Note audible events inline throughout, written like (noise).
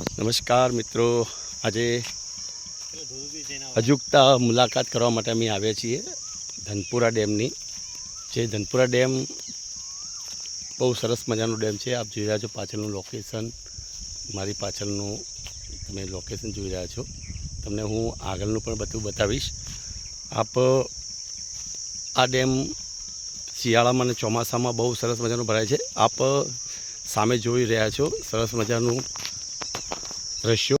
નમસ્કાર મિત્રો. આજે અજુકતા મુલાકાત કરવા માટે અમે આવ્યા છીએ ધનપુરા ડેમની. જે ધનપુરા ડેમ બહુ સરસ મજાનો ડેમ છે. આપ જોઈ રહ્યા છો પાછળનું લોકેશન મારી પાછળનું તમે લોકેશન જોઈ રહ્યા છો. તમને હું આગળનું પણ બધું બતાવીશ. આપ, આ ડેમ શિયાળામાં અને ચોમાસામાં બહુ સરસ મજાનું ભરાય છે. આપ સામે જોઈ રહ્યા છો સરસ મજાનું દ્રશ્યો.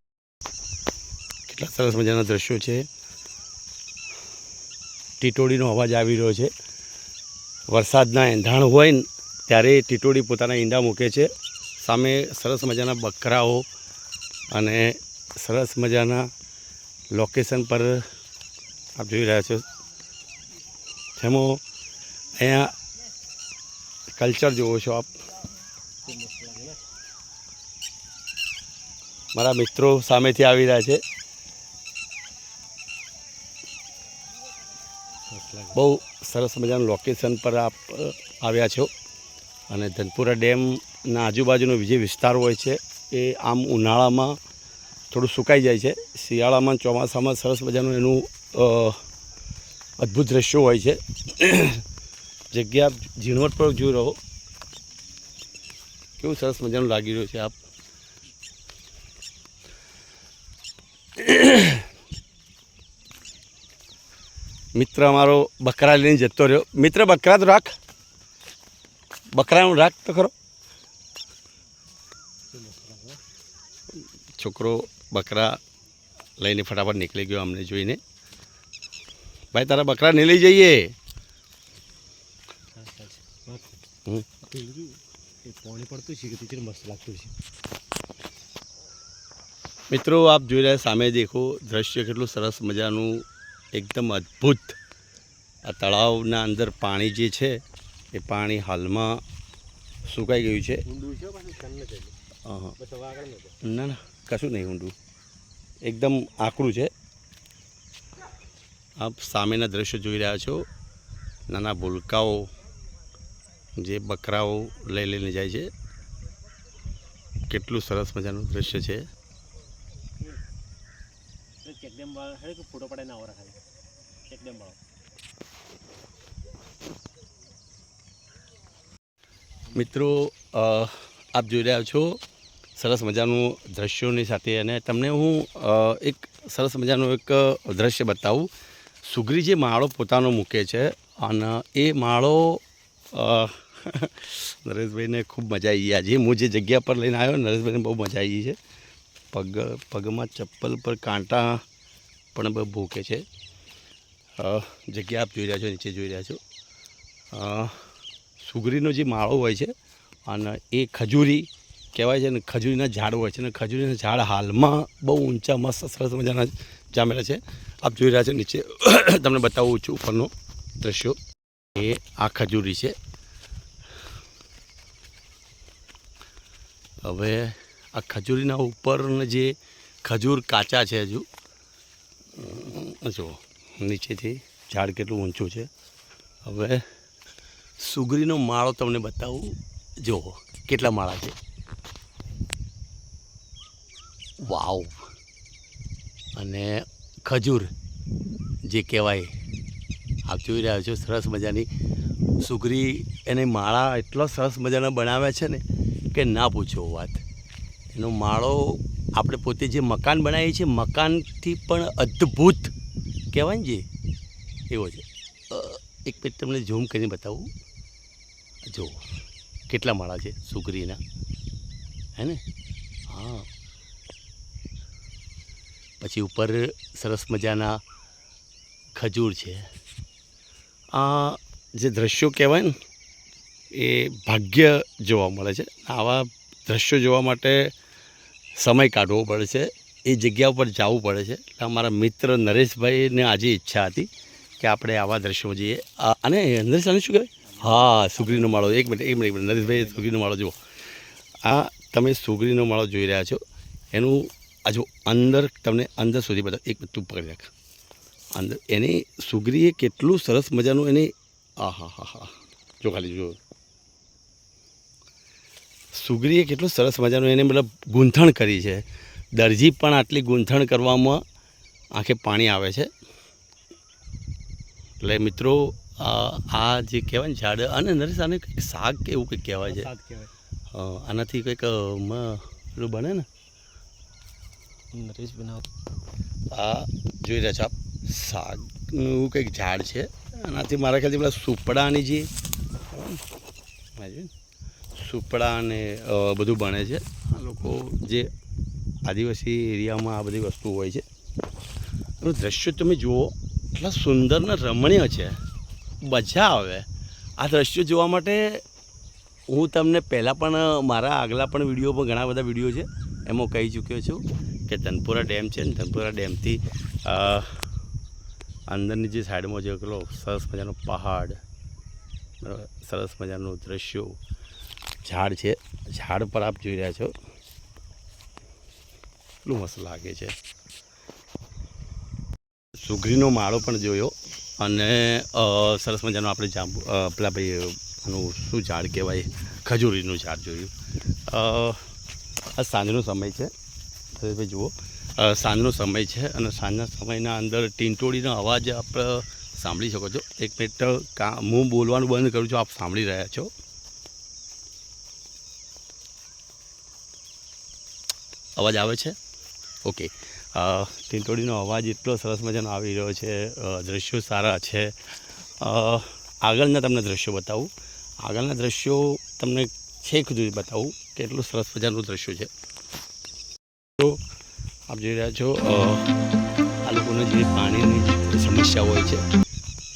કેટલા સરસ મજાના દ્રશ્યો છે. ટીટોડીનો અવાજ આવી રહ્યો છે. વરસાદના એંધાણ હોય ને ત્યારે ટીટોડી પોતાના ઈંડા મૂકે છે. સામે સરસ મજાના બકરાઓ અને સરસ મજાના લોકેશન પર આપ જોઈ રહ્યા છો. જેમાં અહીંયા કલ્ચર જુઓ છો આપ. મારા મિત્રો સામેથી આવી રહ્યા છે. બહુ સરસ મજાનું લોકેશન પર આપ આવ્યા છો. અને ધનપુરા ડેમના આજુબાજુનો જે વિસ્તાર હોય છે, એ આમ ઉનાળામાં થોડું સુકાઈ જાય છે. શિયાળામાં ચોમાસામાં સરસ મજાનું એનું અદ્ભુત દ્રશ્યો હોય છે. જગ્યા ઝીણવટ પર જોઈ રહો. કેવું સરસ મજાનું લાગી રહ્યું છે આપ. (coughs) મિત્ર અમારો બકરા લઈને જતો રહ્યો. મિત્ર બકરા તો રાખ. બકરાનું રાખ તો ખરો. છોકરો બકરા લઈને ફટાફટ નીકળી ગયો અમને જોઈને. ભાઈ તારા બકરા નહીં લઈ જઈએ. પાણી પડતું છે કે મસ્ત લાગતું છે મિત્રો આપ જોઈ રહ્યા સામે દેખો દ્રશ્ય કેટલું સરસ મજાનું એકદમ અદ્ભુત. આ તળાવના અંદર પાણી જે છે એ પાણી હાલમાં સુકાઈ ગયું છે. ના ના કશું નહીં ઊંડું. એકદમ આકરું છે. આપ સામેના દ્રશ્યો જોઈ રહ્યા છો. નાના ભૂલકાઓ જે બકરાઓ લઈ લઈને જાય છે. કેટલું સરસ મજાનું દ્રશ્ય છે. ચેકડેમ હે કે ફોટો પડાય ના આવરા ખાલી એકદમ વાળો મિત્રો આપ જોઈ રહ્યા છો સરસ મજાનું દ્રશ્યોની સાથે અને તમને હું એક સરસ મજાનું એક દ્રશ્ય બતાવું. સુગરી જે માળો પોતાનો મૂકે છે અને એ માળો નરેશભાઈને ખૂબ મજા આવી આજે હું જે જગ્યા પર લઈને આવ્યો નરેશભાઈને બહુ મજા આવી છે. પગ, પગમાં ચપ્પલ પર કાંટા પણ બહુ ભૂકે છે. જગ્યા આપ જોઈ રહ્યા છો, નીચે જોઈ રહ્યા છો. સુગરીનો જે માળો હોય છે અને એ ખજૂરી કહેવાય છે ને, ખજૂરીના ઝાડ હોય છે અને ખજૂરીના ઝાડ હાલમાં બહુ ઊંચા, મસ્ત, સરસ મજાના જામેલા છે. આપ જોઈ રહ્યા છો નીચે, (coughs) તમને બતાવું છું ઉપરનો દ્રશ્યો. એ આ ખજૂરી છે. હવે આ ખજૂરીના ઉપરના જે ખજૂર કાચા છે હજુ જુઓ નીચેથી ઝાડ કેટલું ઊંચું છે. હવે સુગરીનો માળો તમને બતાવું. જુઓ કેટલા માળા છે. વાવ. અને ખજૂર જે કહેવાય. આપ જોઈ રહ્યા છો, સરસ મજાની સુગરી એને માળા એટલો સરસ મજાના બનાવ્યા છે ને કે ના પૂછો વાત. એનો માળો આપણે પોતે જે મકાન બનાવીએ છીએ, મકાનથી પણ અદ્ભુત કહેવાય ને જે? એવો છે. એક મિનિટ તમને ઝૂમ કરીને બતાવું. જુઓ કેટલા માળા છે સુગરીના? હે ને? હા. પછી ઉપર સરસ મજાના ખજૂર છે. આ જે દ્રશ્યો કહેવાય ને, એ ભાગ્ય જોવા મળે છે. આવા દ્રશ્યો જોવા માટે સમય કાઢવો પડે છે. એ જગ્યા ઉપર જવું પડે છે. એટલે અમારા મિત્ર નરેશભાઈને આજે ઈચ્છા હતી કે આપણે આવા દ્રશ્યો જઈએ. અને નરેશ શું કહેવાય? હા, સુગરીનો માળો. એક મિનિટ એક મિનિટ એક મિનિટ નરેશભાઈ, સુગરીનો માળો જુઓ. આ તમે સુગરીનો માળો જોઈ રહ્યા છો. એનું આ જો અંદર તમને અંદર સુધી બધા, એક તું પકડી રાખ. અંદર, એની સુગરીએ કેટલું સરસ મજાનું એની આ હા હા હા જો ખાલી જો સુગરીએ કેટલું સરસ મજાનું એને મતલબ ગૂંથણ કરી છે. દરજી પણ આટલી ગૂંથણ કરવામાં આંખે પાણી આવે છે. એટલે મિત્રો આ જે કહેવાય ને ઝાડ અને નરેશ આને કંઈક શાક કે એવું કંઈક કહેવાય છે. આનાથી કંઈક પેલું બને ને? નરેશ બનાવ. આ જોઈ રહ્યા છો આપ શાકનું એવું કંઈક ઝાડ છે. આનાથી મારા ખ્યાલથી પેલા સુપડાની જે? સુપડા અને બધું બને છે. આ લોકો જે આદિવાસી એરિયામાં આ બધી વસ્તુ હોય છે. એનું દ્રશ્ય તમે જુઓ એટલા સુંદર ને રમણીય છે. મજા આવે. આ દ્રશ્યો જોવા માટે હું તમને પહેલાં પણ મારા આગલા પણ વીડિયો પણ ઘણા બધા વીડિયો છે, એમાં કહી ચૂક્યો છું કે ધનપુરા ડેમ છે ને ધનપુરા ડેમથી અંદરની જે સાઈડમાં જે પેલો સરસ મજાનો પહાડ સરસ મજાનું દ્રશ્યો ઝાડ છે. ઝાડ પર આપ જોઈ રહ્યા છો. એટલું મસ્ત લાગે છે. સુગરીનો માળો પણ જોયો. અને સરસ મજાનો આપણે જાંબુ પેલા ભાઈ, આનું શું ઝાડ કહેવાય? ખજૂરીનું ઝાડ જોયું. આ સાંજનો સમય છે. ભાઈ જુઓ. સાંજનો સમય છે અને સાંજના સમયના અંદર ટીંટોળીનો અવાજ આપણે સાંભળી શકો છો. એક મિનિટ, કા, હું બોલવાનું બંધ કરું છું. આપ સાંભળી રહ્યા છો. અવાજ આવે છે? ઓકે. ટીંટોળીનો અવાજ એટલો સરસ મજાનો આવી રહ્યો છે. દ્રશ્યો સારા છે. આગળના તમને દ્રશ્યો બતાવું. આગળના દ્રશ્યો તમને છેક સુધી બતાવું કે એટલું સરસ મજાનું દ્રશ્યો છે. તો આપ જોઈ રહ્યા છો આ લોકોને જે પાણીની સમસ્યા હોય છે,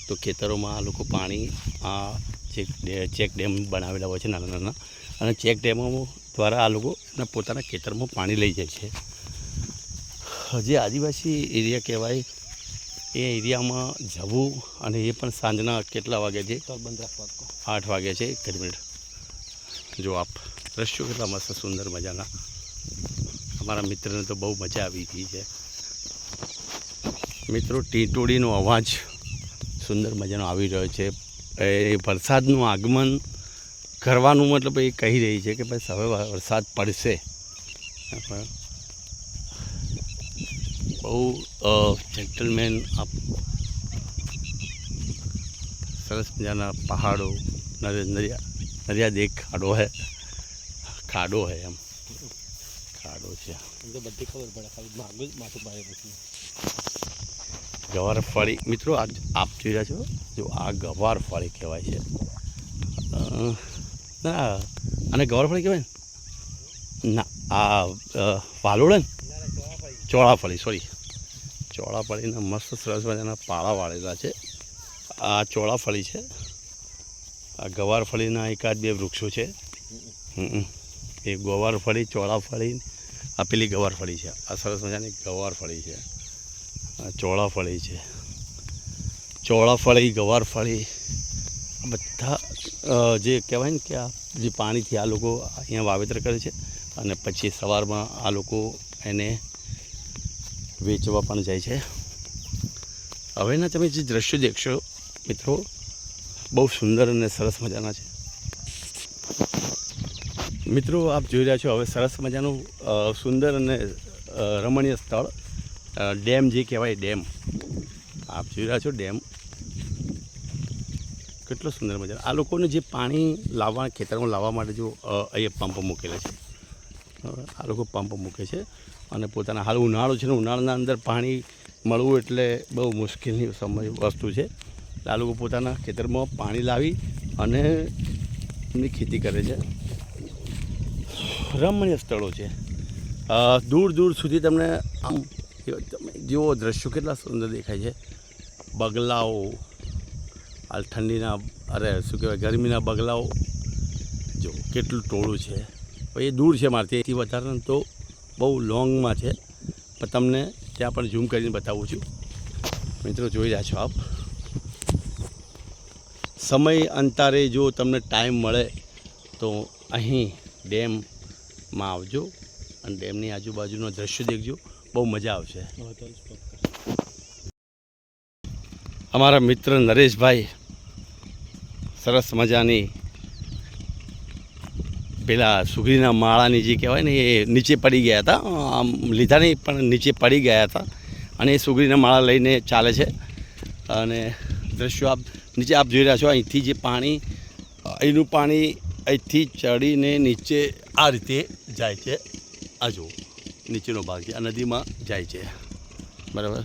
તો ખેતરોમાં આ લોકો પાણી, આ ચેક ચેક ડેમ બનાવેલા હોય છે નાના નાના અને ચેક ડેમો દ્વારા આ લોકો એમના પોતાના ખેતરમાં પાણી લઈ જાય છે. જે આદિવાસી એરિયા કહેવાય એ એરિયામાં જવું અને એ પણ સાંજના કેટલા વાગે છે? આઠ વાગે છે એક મિનિટ. જો આપ દ્રશ્યો કેટલા મસ્ત સુંદર મજાના. અમારા મિત્રને તો બહુ મજા આવી ગઈ છે. મિત્રો ટીટોડીનો અવાજ સુંદર મજાનો આવી રહ્યો છે. એ વરસાદનું આગમન કરવાનું મતલબ એ કહી રહી છે કે ભાઈ હવે વરસાદ પડશે. પણ બહુ જેન્ટલમેન આપ સરસ મજાના પહાડો નર- નરિયા નરિયા દેખ ખાડો હે. ખાડો હે એમ. ખાડો છે. બધી ખબર પડે ખાલી માગું જ માથું પાડે પછી. ગવારફળી મિત્રો આ આપ જોઈ રહ્યા છો? જો આ ગવારફળી કહેવાય છે. ના અને ગવારફળી કહેવાય ને? ના આ અ, વાલોડ ને? ચોળાફળી સોરી ચોળાફળીના મસ્ત સરસ મજાના પાળા વાળેલા છે. આ ચોળાફળી છે. આ ગવારફળીના એકાદ બે વૃક્ષો છે. એ ગવારફળી ચોળાફળી આ પેલી ગવારફળી છે. આ સરસ મજાની ગવારફળી છે. ચોળાફળી છે. ચોળાફળી ગવારફળી બધા જે કહેવાય ને કે આ જે પાણીથી આ લોકો અહીંયા વાવેતર કરે છે અને પછી સવારમાં આ લોકો એને વેચવા પણ જાય છે. હવેના તમે જે દ્રશ્યો દેખશો મિત્રો, બહુ સુંદર અને સરસ મજાના છે. મિત્રો, આપ જોઈ રહ્યા છો હવે સરસ મજાનું સુંદર અને રમણીય સ્થળ ડેમ જે કહેવાય ડેમ. આપ જોઈ રહ્યા છો ડેમ. કેટલો સુંદર મજા આ લોકોને જે પાણી લાવવા, ખેતરમાં લાવવા માટે જો અહીંયા પંપ મૂકેલા છે? આ લોકો પંપ મૂકે છે અને પોતાના હાલ ઉનાળો છે ને, ઉનાળાના અંદર પાણી મળવું એટલે બહુ મુશ્કેલની સમય વસ્તુ છે. આ લોકો પોતાના ખેતરમાં પાણી લાવી અને એમની ખેતી કરે છે. રમણીય સ્થળો છે. દૂર દૂર સુધી તમને આમ તમે જેવો દ્રશ્યો કેટલા સુંદર દેખાય છે. બગલાઓ હાલ ઠંડીના અરે શું કહેવાય ગરમીના બગલાઓ જો કેટલું ટોળું છે. એ દૂર છે મારથી એથી વધારે તો બહુ લોંગમાં છે. પણ તમને ત્યાં પણ ઝૂમ કરીને બતાવું છું. મિત્રો જોઈ રહ્યા છો આપ. સમય અંતરે જો તમને ટાઈમ મળે તો અહીં ડેમમાં આવજો અને ડેમની આજુબાજુનો દ્રશ્ય દેખજો. બહુ મજા આવશે. અમારા મિત્ર નરેશભાઈ સરસ મજાની પેલા સુગરીના માળાની જે કહેવાય ને એ નીચે પડી ગયા હતા. આમ લીધા નહીં પણ નીચે પડી ગયા હતા અને એ સુગરીના માળા લઈને ચાલે છે. અને દ્રશ્યો આપ નીચે આપ જોઈ રહ્યા છો, અહીંથી જે પાણી, અહીંનું પાણી અહીંથી ચડીને નીચે આ રીતે જાય છે. આ જુઓ, નીચેનો ભાગ છે, આ નદીમાં જાય છે. બરાબર?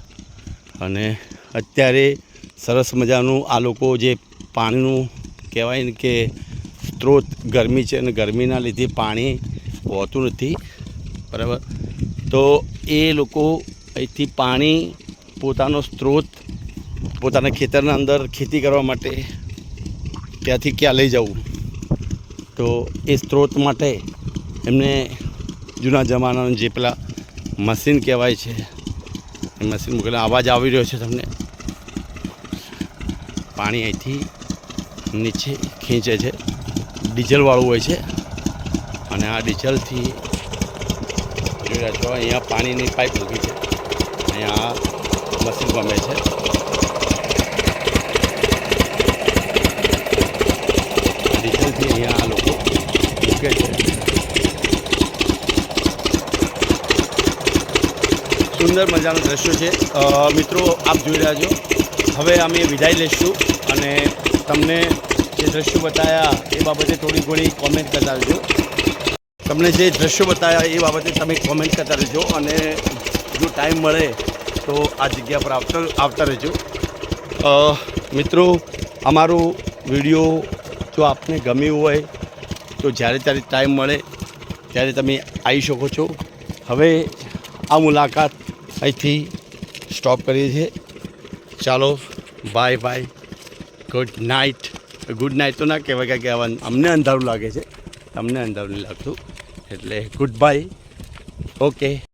અને અત્યારે સરસ મજાનું આ લોકો જે પાણીનું કહેવાય ને કે સ્ત્રોત ગરમી છે અને ગરમીના લીધે પાણી હોતું નથી. બરાબર? તો એ લોકો અહીંથી પાણી પોતાનો સ્ત્રોત પોતાના ખેતરના અંદર ખેતી કરવા માટે ત્યાંથી ક્યાં લઈ જવું? તો એ સ્ત્રોત માટે એમને જૂના જમાનાનું જે પેલા મશીન કહેવાય છે, એ મશીન મૂકેલા અવાજ આવી રહ્યો છે તમને. પાણી અહીંથી નીચે ખેંચે છે. ડીઝલવાળું હોય છે. અને આ ડીઝલથી જોઈ રહ્યા છો, અહીંયા પાણીની પાઇપ મૂકી છે. અહીંયા મશીન ગમે છે. ડીઝલથી અહીંયા આ લોકો મૂકે છે. સુંદર મજાનું દ્રશ્ય છે. મિત્રો, આપ જોઈ રહ્યા છો. હવે અમે વિદાય લઈશું અને તમને જે દ્રશ્યો બતાવ્યા એ બાબતે થોડી ઘણી કોમેન્ટ કરતા રહેજો. તમને જે દ્રશ્યો બતાવ્યા એ બાબતે તમે કોમેન્ટ કરતા રહેજો અને જો ટાઈમ મળે તો આ જગ્યા પર આવતા આવતા રહેજો. મિત્રો, અમારો વીડિયો જો આપને ગમ્યું હોય તો જ્યારે ત્યારે ટાઈમ મળે ત્યારે તમે આવી શકો છો. હવે આ મુલાકાત અહીંથી સ્ટોપ કરીએ છીએ. ચાલો bye bye good night good night તો ના કહેવાય કે કહેવાનું અમને અંધારું લાગે છે. તમને અંધારું નહીં લાગતું. એટલે ગુડ બાય. ઓકે